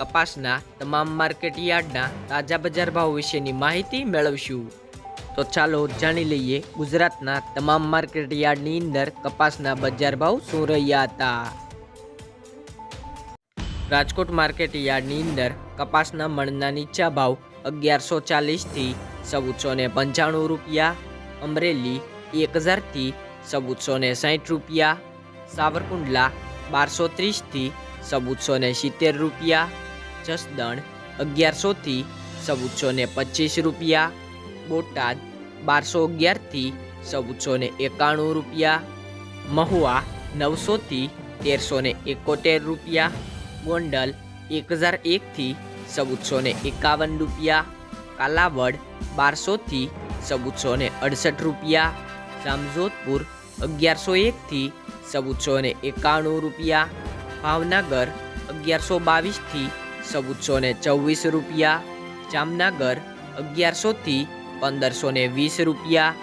કપાસના તમામ માર્કેટ યાર્ડના તાજા બજાર ભાવ વિશેની માહિતી મેળવશું. તો ચાલો જાણી લઈએ ગુજરાતના તમામ માર્કેટ યાર્ડની અંદર કપાસના બજાર ભાવ શું રહ્યા હતા. રાજકોટ માર્કેટ યાર્ડની અંદર કપાસના મણના નીચા ભાવ અગિયારસો ચાલીસથી ચૌદસો ને પંચાણું રૂપિયા, અમરેલી એક હજારથી ચૌદસો ને સાઠ રૂપિયા, સાવરકુંડલા બારસો ત્રીસથી ચૌદસો ને સિત્તેર રૂપિયા જસદણ અગિયારસોથી ચૌદસો ને પચીસ રૂપિયા, બોટાદ બારસો અગિયારથી ચૌદસો ને એકાણું રૂપિયા, મહુવા નવસોથી તેરસો ને એકોતેર રૂપિયા, ગોંડલ એક હજાર એકથી ચૌદસો ને એકાવન રૂપિયા, કાલાવડ બારસોથી ચૌદસો ને અડસઠ રૂપિયા જામજોધપુર અગિયારસો એકથી ચૌદસો ને એકાણું રૂપિયા, ભાવનગર અગિયારસો બાવીસથી ચૌદસો ને ચોવીસ રૂપિયા, જામનગર અગિયારસોથી પંદરસો ને વીસ રૂપિયા,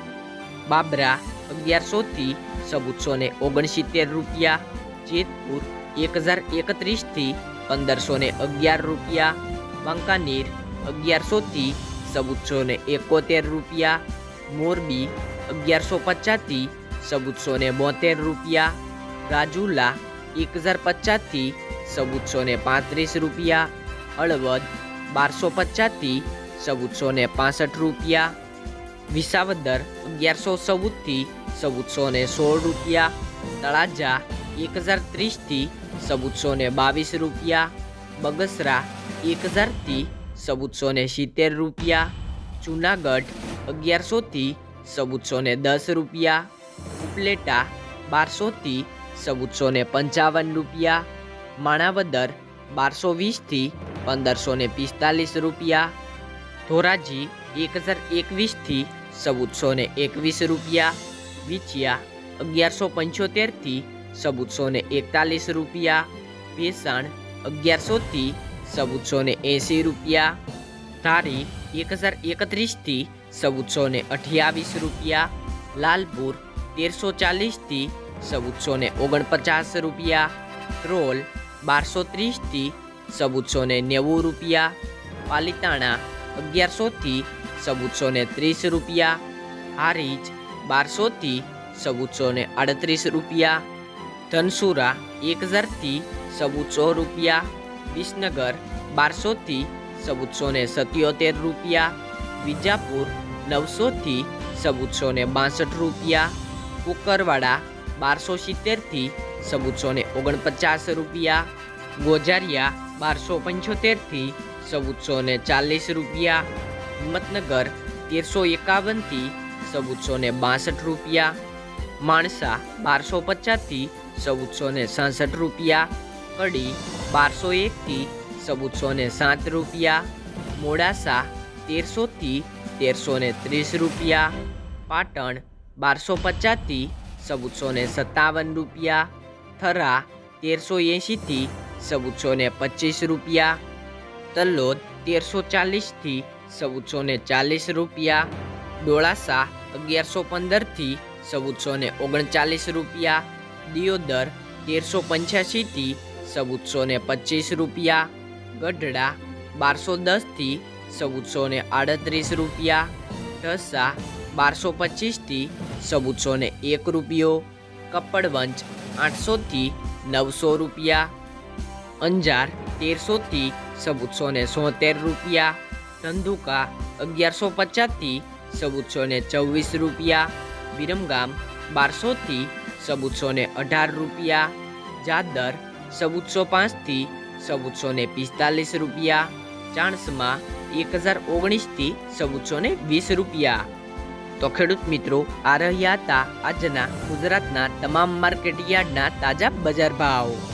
બાબરા અગિયારસોથી ચૌદસો ને ઓગણસિત્તેર રૂપિયા, જેતપુર એક હજાર એકત્રીસથી પંદરસો ને અગિયાર રૂપિયા, વાંકાનેર અગિયારસોથી ચૌદસો ને એકોતેર રૂપિયા, મોરબી અગિયારસો પચાસથી ચૌદસો ને બોતેર રૂપિયા, રાજુલા એક હજાર પચાસથી ચૌદસો ને પાંત્રીસ રૂપિયા, હળવદ બારસો પચાસથી ચૌદસો ને પાસઠ રૂપિયા, વિસાવદર અગિયારસો ચૌદથી ચૌદસો ને સોળ રૂપિયા, તળાજા એક હજાર ત્રીસથી ચૌદસો ને બાવીસ રૂપિયા, બગસરા એક હજારથી ચૌદસો ને સિત્તેર રૂપિયા, જુનાગઢ અગિયારસોથી ચૌદસો ને દસ રૂપિયા, ઉપલેટા બારસોથી ચૌદસો ને પંચાવન રૂપિયા માણાવદર બારસો વીસથી પંદરસો ને પિસ્તાલીસ રૂપિયા, ધોરાજી એક હજાર એકવીસથી ચૌદસો ને એકવીસ રૂપિયા, વિછિયા અગિયારસો પંચોતેરથી ચૌદસો ને એકતાલીસ રૂપિયા, ભેસાણ અગિયારસોથી ચૌદસો ને એંસી રૂપિયા, ધારી એક હજાર એકત્રીસથી ચૌદસો ને અઠ્યાવીસ રૂપિયા, લાલપુર તેરસો ચાલીસથી ચૌદસો ને ઓગણપચાસ રૂપિયા ત્રોલ બારસો ત્રીસથી ચૌદસો ને નેવું રૂપિયા, પાલિતાણા અગિયારસોથી ચૌદસો ને ત્રીસ રૂપિયા, હારીજ બારસોથી ચૌદસો ને આડત્રીસ રૂપિયા, ધનસુરા એક હજારથી ચૌદસો રૂપિયા, વિસનગર બારસોથી ચૌદસો ને સત્યોતેર રૂપિયા, વિજાપુર નવસોથી ચૌદસો ને બાસઠ રૂપિયા, કુકરવાડા બારસો સિત્તેરથી ચૌદસો ને ઓગણપચાસ રૂપિયા, ગોજારિયા બારસો પંચોતેરથી ચૌદસો ને ચાલીસ રૂપિયા, હિંમતનગર તેરસો એકાવનથી ચૌદસો ને બાસઠ રૂપિયા, માણસા બારસો પચાસથી ચૌદસો ને સાસઠ રૂપિયા, કડી બારસો એકથી ચૌદસો ને સાત રૂપિયા, મોડાસા તેરસોથી તેરસો ને ત્રીસ રૂપિયા, પાટણ બારસો પચાસથી ચૌદસો ને સત્તાવન રૂપિયા થરા તેરસો એંશીથી ચૌદસો ને પચીસ રૂપિયા, તલોદ તેરસો ચાલીસથી ચૌદસો ને ચાલીસ રૂપિયા, ડોળાસા અગિયારસો પંદરથી ચૌદસો ને ઓગણચાલીસ રૂપિયા, દિયોદર તેરસો પંચ્યાસીથી ચૌદસો ને પચીસ રૂપિયા, ગઢડા બારસો દસથી ચૌદસો ને આડત્રીસ રૂપિયા, ઢસા બારસો પચીસથી ચૌદસો ને એક રૂપિયો કપડવંચ આઠસોથી નવસો રૂપિયા, અંજાર તેરસોથી ચૌદસો ને સોતેર રૂપિયા, ધંધુકા અગિયારસો પચાસથી ચૌદસો ને ચોવીસ રૂપિયા, વિરમગામ બારસોથી ચૌદસો ને અઢાર રૂપિયા, જાદર ચૌદસો પાંચથી ચૌદસો ને પિસ્તાલીસ રૂપિયા, ચાણસમાં એક હજાર ઓગણીસથી ચૌદસો ને વીસ રૂપિયા. તો ખેડૂત મિત્રો આ રહ્યા હતા આજના ગુજરાતના તમામ માર્કેટ યાર્ડના તાજા બજાર ભાવ.